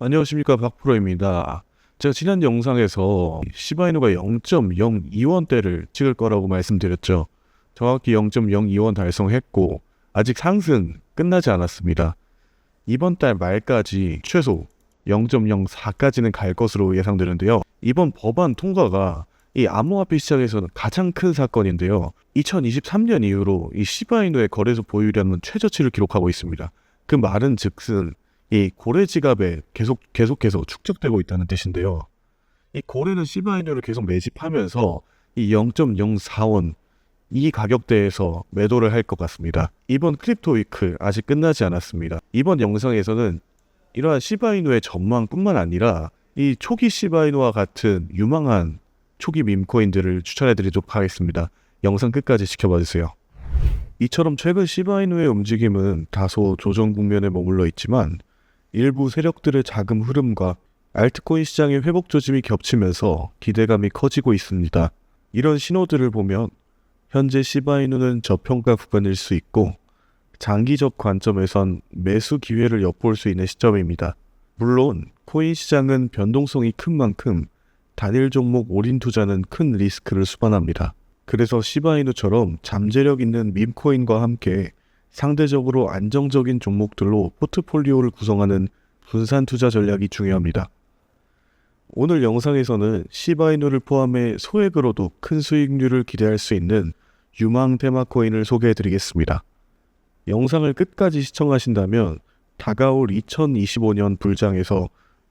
안녕하십니까 박프로입니다. 제가 지난 영상에서 시바이누가 0.02원대를 찍을 거라고 말씀드렸죠. 정확히 0.02원 달성했고 아직 상승 끝나지 않았습니다. 이번 달 말까지 최소 0.04까지는 갈 것으로 예상되는데요. 이번 법안 통과가 이 암호화폐 시장에서는 가장 큰 사건인데요. 2023년 이후로 이 시바이누의 거래소 보유량은 최저치를 기록하고 있습니다. 그 말은 즉슨 이 고래 지갑에 계속 계속해서 축적되고 있다는 뜻인데요. 이 고래는 시바이누를 계속 매집하면서 이 0.04원 이 가격대에서 매도를 할 것 같습니다. 이번 크립토 위크 아직 끝나지 않았습니다. 이번 영상에서는 이러한 시바이누의 전망뿐만 아니라 이 초기 시바이누와 같은 유망한 초기 밈코인들을 추천해 드리도록 하겠습니다. 영상 끝까지 지켜봐 주세요. 이처럼 최근 시바이누의 움직임은 다소 조정 국면에 머물러 있지만 일부 세력들의 자금 흐름과 알트코인 시장의 회복 조짐이 겹치면서 기대감이 커지고 있습니다. 이런 신호들을 보면 현재 시바이누는 저평가 구간일 수 있고 장기적 관점에선 매수 기회를 엿볼 수 있는 시점입니다. 물론 코인 시장은 변동성이 큰 만큼 단일 종목 올인 투자는 큰 리스크를 수반합니다. 그래서 시바이누처럼 잠재력 있는 밈코인과 함께 상대적으로 안정적인 종목들로 포트폴리오를 구성하는 분산 투자 전략이 중요합니다. 오늘 영상에서는 시바이누를 포함해 소액으로도 큰 수익률을 기대할 수 있는 유망 테마 코인을 소개해 드리겠습니다. 영상을 끝까지 시청하신다면 다가올 2025년 불장에서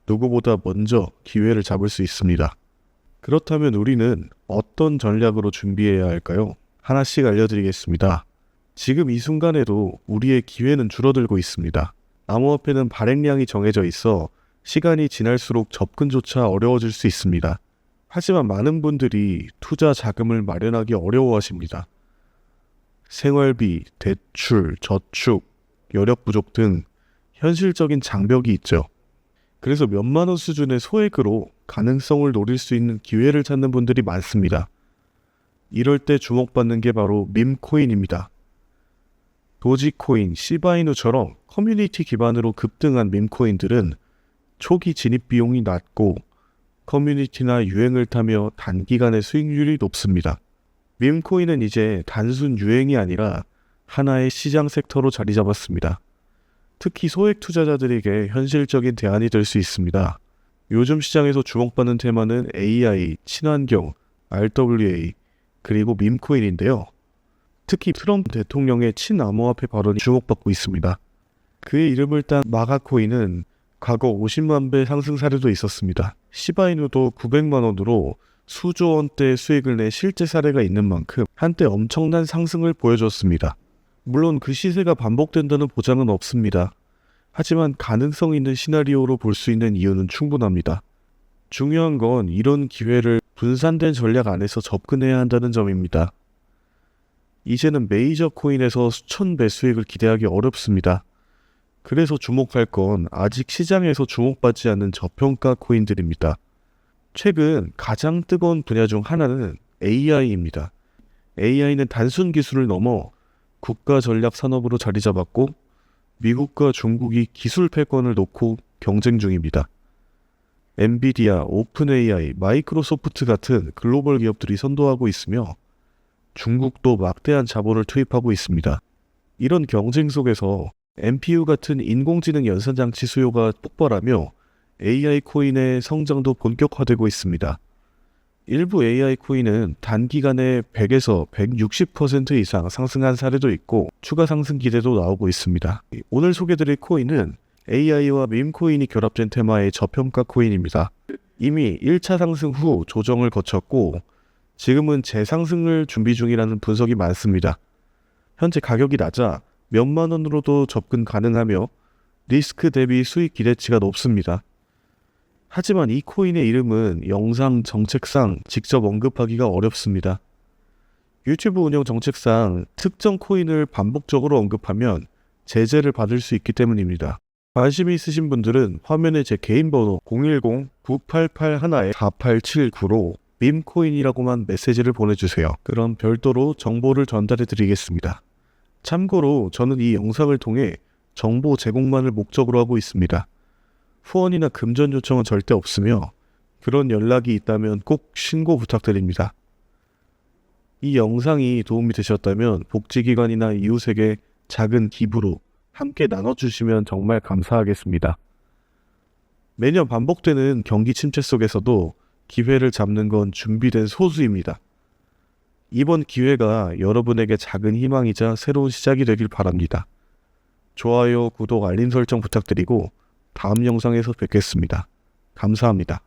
누구보다 먼저 기회를 잡을 수 있습니다. 그렇다면 우리는 어떤 전략으로 준비해야 할까요? 하나씩 알려드리겠습니다. 지금 이 순간에도 우리의 기회는 줄어들고 있습니다. 암호화폐는 발행량이 정해져 있어 시간이 지날수록 접근조차 어려워질 수 있습니다. 하지만 많은 분들이 투자 자금을 마련하기 어려워하십니다. 생활비, 대출, 저축, 여력 부족 등 현실적인 장벽이 있죠. 그래서 몇만 원 수준의 소액으로 가능성을 노릴 수 있는 기회를 찾는 분들이 많습니다. 이럴 때 주목받는 게 바로 밈코인입니다. 도지코인, 시바이누처럼 커뮤니티 기반으로 급등한 밈코인들은 초기 진입 비용이 낮고 커뮤니티나 유행을 타며 단기간에 수익률이 높습니다. 밈코인은 이제 단순 유행이 아니라 하나의 시장 섹터로 자리 잡았습니다. 특히 소액 투자자들에게 현실적인 대안이 될 수 있습니다. 요즘 시장에서 주목받는 테마는 AI, 친환경, RWA, 그리고 밈코인인데요. 특히 트럼프 대통령의 친암호화폐 발언이 주목받고 있습니다. 그의 이름을 딴 마가코인은 과거 50만 배 상승 사례도 있었습니다. 시바이누도 900만 원으로 수조 원대의 수익을 내 실제 사례가 있는 만큼 한때 엄청난 상승을 보여줬습니다. 물론 그 시세가 반복된다는 보장은 없습니다. 하지만 가능성 있는 시나리오로 볼 수 있는 이유는 충분합니다. 중요한 건 이런 기회를 분산된 전략 안에서 접근해야 한다는 점입니다. 이제는 메이저 코인에서 수천 배 수익을 기대하기 어렵습니다. 그래서 주목할 건 아직 시장에서 주목받지 않는 저평가 코인들입니다. 최근 가장 뜨거운 분야 중 하나는 AI입니다. AI는 단순 기술을 넘어 국가 전략 산업으로 자리 잡았고 미국과 중국이 기술 패권을 놓고 경쟁 중입니다. 엔비디아, 오픈AI, 마이크로소프트 같은 글로벌 기업들이 선도하고 있으며 중국도 막대한 자본을 투입하고 있습니다. 이런 경쟁 속에서 NPU 같은 인공지능 연산장치 수요가 폭발하며 AI 코인의 성장도 본격화되고 있습니다. 일부 AI 코인은 단기간에 100에서 160% 이상 상승한 사례도 있고 추가 상승 기대도 나오고 있습니다. 오늘 소개드릴 코인은 AI와 밈 코인이 결합된 테마의 저평가 코인입니다. 이미 1차 상승 후 조정을 거쳤고 지금은 재상승을 준비 중이라는 분석이 많습니다. 현재 가격이 낮아 몇만 원으로도 접근 가능하며 리스크 대비 수익 기대치가 높습니다. 하지만 이 코인의 이름은 영상 정책상 직접 언급하기가 어렵습니다. 유튜브 운영 정책상 특정 코인을 반복적으로 언급하면 제재를 받을 수 있기 때문입니다. 관심이 있으신 분들은 화면에 제 개인 번호 010-9881-4879로 밈코인이라고만 메시지를 보내주세요. 그럼 별도로 정보를 전달해 드리겠습니다. 참고로 저는 이 영상을 통해 정보 제공만을 목적으로 하고 있습니다. 후원이나 금전 요청은 절대 없으며 그런 연락이 있다면 꼭 신고 부탁드립니다. 이 영상이 도움이 되셨다면 복지기관이나 이웃에게 작은 기부로 함께 나눠주시면 정말 감사하겠습니다. 매년 반복되는 경기 침체 속에서도 기회를 잡는 건 준비된 소수입니다. 이번 기회가 여러분에게 작은 희망이자 새로운 시작이 되길 바랍니다. 좋아요, 구독, 알림 설정 부탁드리고 다음 영상에서 뵙겠습니다. 감사합니다.